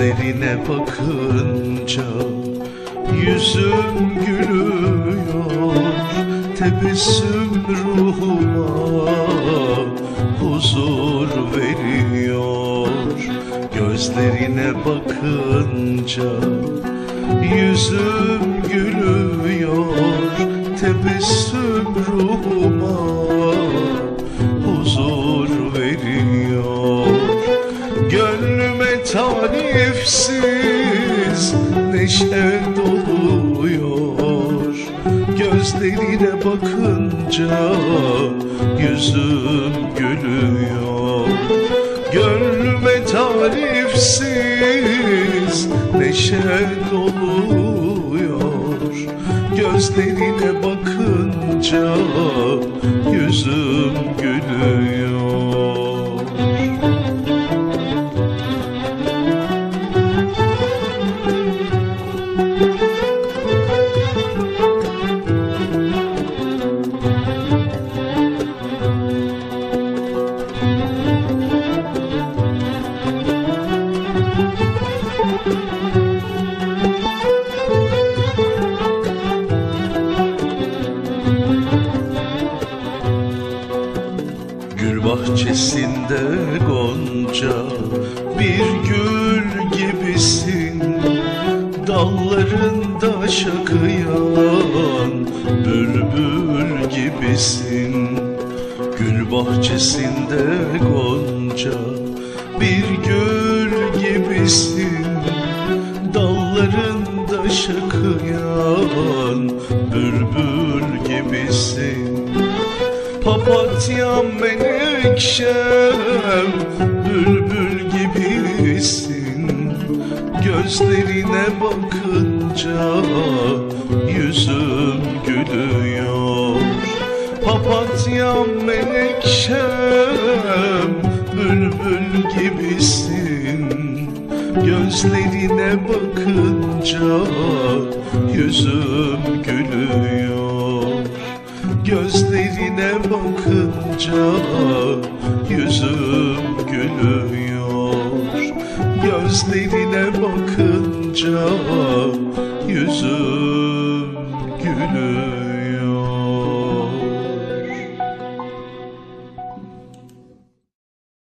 Gözlerine bakınca yüzüm gülüyor Tebessüm ruhuma huzur veriyor. Gözlerine bakınca yüzüm tarifsiz neşe doluyor. Gözlerine bakınca yüzüm gülüyor. Gönlüme tarifsiz neşe doluyor. Gözlerine bakınca yüzüm gülüyor Gül bahçesinde gonca bir gül gibisin. Dallarında şakıyan bülbül gibisin. Gül bahçesinde gonca bir gül gibisin. Dallarında şakıyan bülbül gibisin Papatyam menekşem Bülbül gibisin. Gözlerine bakınca Yüzüm gülüyor. Papatyam menekşem Bülbül gibisin. Gözlerine bakınca Yüzüm gülüyor Gözlerine bakınca yüzüm gülüyor. Gözlerine bakınca yüzüm gülüyor